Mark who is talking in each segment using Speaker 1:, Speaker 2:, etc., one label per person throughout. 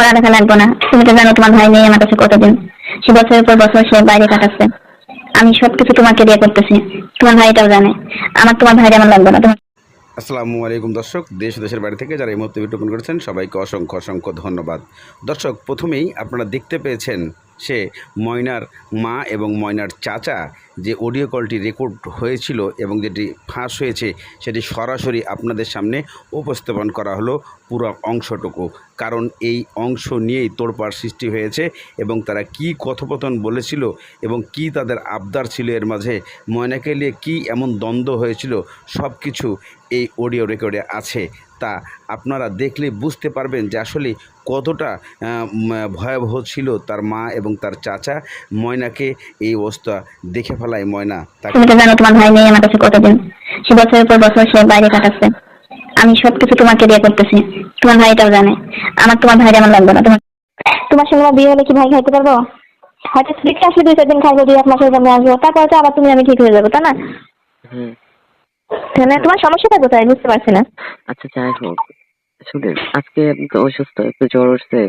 Speaker 1: পড়ালেখা লাগবো না। তুমি তো জানো তোমার ভাই নেই আমার কাছে কতদিন। সে বছরের পর বছর সে বাইরে কাটাচ্ছে। আমি সবকিছু তোমাকে দিয়ে করতেছি। তোমার ভাই এটাও জানে। আমার তোমার ভাই আমার লাগবে না।
Speaker 2: আসসালামু আলাইকুম দর্শক। দেশ দেশের বাড়ি থেকে যারা এই মুহূর্তে বিটোপন করেছেন, সবাইকে অসংখ্য অসংখ্য ধন্যবাদ। দর্শক, প্রথমেই আপনারা দেখতে পেয়েছেন সে ময়নার মা এবং ময়নার চাচা যে অডিও কলটি রেকর্ড হয়েছিল এবং যেটি ফাঁস হয়েছে, সেটি সরাসরি আপনাদের সামনে উপস্থাপন করা হলো পুরো অংশটুকু। কারণ এই অংশ নিয়েই তোড়পাড় সৃষ্টি হয়েছে এবং তারা কি কথোপকথন বলেছিল এবং কি তাদের আবদার ছিল এর মাঝে, ময়নাকে নিয়ে কী এমন দ্বন্দ্ব হয়েছিল সব কিছু এই অডিও রেকর্ডে আছে। তা আপনারা দেখলে বুঝতে পারবেন যে আসলে কতটা ভয়াবহ ছিল তার মা এবং তার চাচা। ময়নাকে এই অবস্থা দেখে ফেলায় ময়না। তাকে
Speaker 1: তুমি জানো তোমার ভাই নেই আমার কাছে কতদিন সে বছরের পর বছর সে বাইরে কাটাচ্ছে। আমি সবকিছু তোমাকে দিয়ে করতেছি? তোমার ভাই এটাও জানে। আমার তোমার ভাই আমার লাগবে না। তোমার তোমার সঙ্গে আমার বিয়ে হলে কি ভাই খাইতে পারব? হয়তো দেখে আসলে দুই চার দিন খাইবো দুই এক মাসের জন্য আসব। তারপর তো আবার তুমি আমি ঠিক হয়ে যাব তাই না? তাহলে তোমার সমস্যাটা কোথায়? বুঝতে পারছি না।
Speaker 3: আচ্ছা যাই হোক। শুনেন আজকে আপনি তো অসুস্থ একটু জ্বর উঠছে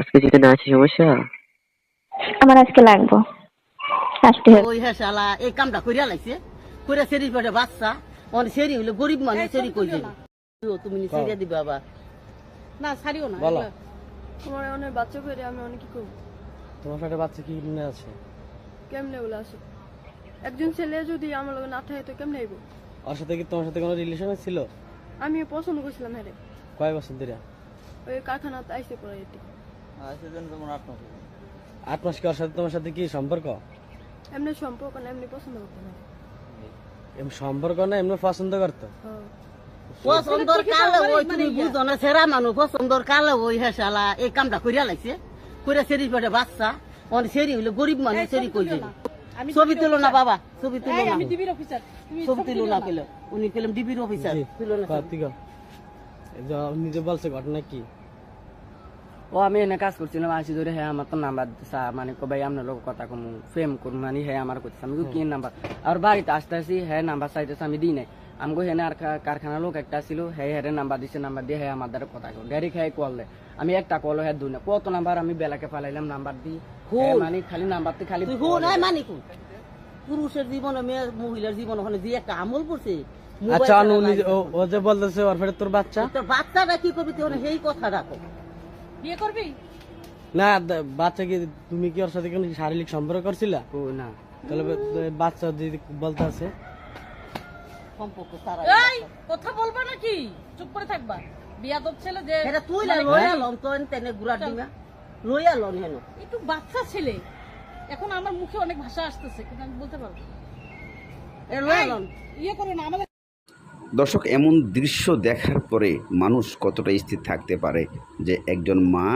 Speaker 3: আজকে যদি না আসি সমস্যা?
Speaker 1: আমার আজকে লাগবো। আসতে হবে।
Speaker 4: ওই হ্যাঁ শালা এই কামটা করিয়া লাগছে করে সেরি পেটে বাচ্চা। অনেক সেরি হইলে গরিব মানুষ সেরি কই যাবে? তুমি নি সেরিয়া দিবে আবার।
Speaker 5: না ছাড়িও না।
Speaker 6: বলো।
Speaker 5: তোমার অনেক বাচ্চা করে আমি অনেক কি করব?
Speaker 6: তোমার পেটে বাচ্চা কি মনে আছে?
Speaker 5: কেমনে ওগুলো আসে একজন ছেলে যদি আমার লগে না থাকে তো কেমনে আইব?
Speaker 6: ওর সাথে কি তোমার সাথে কোনো রিলেশন ছিল?
Speaker 5: আমি পছন্দ করছিলাম হ্যাঁ
Speaker 6: কয় বছর ধরে?
Speaker 5: ওই কারখানাতে আইসে পড়ে এটি
Speaker 6: আট মাস আট মাস কি ওর সাথে তোমার সাথে কি সম্পর্ক?
Speaker 5: এমনি সম্পর্ক না এমনি পছন্দ করতাম না।
Speaker 6: এমনি সম্পর্ক না এমনি পছন্দ করতো?
Speaker 5: হ্যাঁ।
Speaker 4: পছন্দর কালে ওই তুমি বুঝো না সেরা মানুষ পছন্দর কালে ওই শালা। এই কামটা করিয়া লাগছে করে সেরি পেটে বাচ্চা। অনেক সেরি হইলে গরিব মানুষ সেরি কই যাবে? ছবি তুলো না বাবা ছবি তুলো না। ছবি তুলো না পেলে উনি পেলাম ডিবির অফিসার। তুলো না
Speaker 6: নিজে বলছে ঘটনা কি?
Speaker 7: ও আমি এনে কাজ করছিলাম আসি ধরে হ্যাঁ আমার তো নাম্বার দিছা মানে আপনার লোক কথা কম করুন মানে হ্যাঁ আমার করতেছে আমি কি নাম্বার? আর বাড়িতে আসতে আসি হ্যাঁ নাম্বার চাইতেছে আমি দিই নাই। আমগো হেনে আর লোক একটা ছিল হ্যাঁ হ্যাঁ নাম্বার দিছে নাম্বার দিয়ে হ্যাঁ আমার দ্বারা কথা কল ডাইরেক্ট হ্যাঁ কল দেয়। আমি একটা কল হ্যাঁ দুই না কত নাম্বার? আমি বেলাকে ফালাইলাম নাম্বার দিই। মানে খালি নাম্বার খালি
Speaker 4: তুই হুন এই মানি কু পুরুষের জীবনে মেয়ে মহিলার জীবনে ওখানে যে একটা আমল করছে।
Speaker 6: আচ্ছা অনু ও- ও যে বলতেছে ওর পেটে তোর বাচ্চা?
Speaker 4: তোর বাচ্চাটা কি করবি তুই সেই কথা রাখো।
Speaker 5: বিয়ে করবি?
Speaker 6: না বাচ্চা কি তুমি কি ওর সাথে কোনো শারীরিক সম্পর্ক করছিলা?
Speaker 7: ও না।
Speaker 6: তাহলে বাচ্চা যদি বলতে আছে।
Speaker 4: সম্পর্ক তারা
Speaker 5: এই কথা বলবা নাকি? চুপ করে থাকবা। বিয়া তোর ছেলে যে
Speaker 4: এটা তুই না লইয়া তো তেনে গুড়া লইয়া লন হেন
Speaker 5: একটু বাচ্চা ছেলে। এখন আমার মুখে অনেক ভাষা আসতেছে কিন্তু আমি বলতে পারব ইয়ে করো না আমাদের
Speaker 2: দর্শক এমন দৃশ্য দেখার পরে মানুষ কতটা স্থির থাকতে পারে যে একজন মা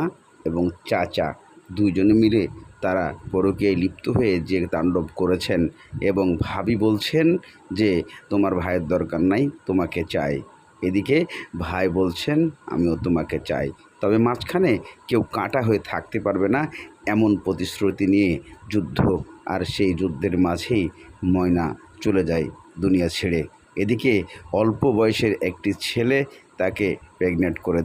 Speaker 2: এবং চাচা দুইজনে মিলে তারা পরকীয়ায় লিপ্ত হয়ে যে তাণ্ডব করেছেন এবং ভাবি বলছেন যে তোমার ভাইয়ের দরকার নাই তোমাকে চাই। এদিকে ভাই বলছেন আমিও তোমাকে চাই। তবে মাঝখানে কেউ কাটা হয়ে থাকতে পারবে না এমন প্রতিশ্রুতি নিয়ে যুদ্ধ আর সেই যুদ্ধের মাঝেই ময়না চলে যায় দুনিয়া ছেড়ে। এদিকে অল্প বয়সের একটি ছেলে তাকে প্রেগনেন্ট করে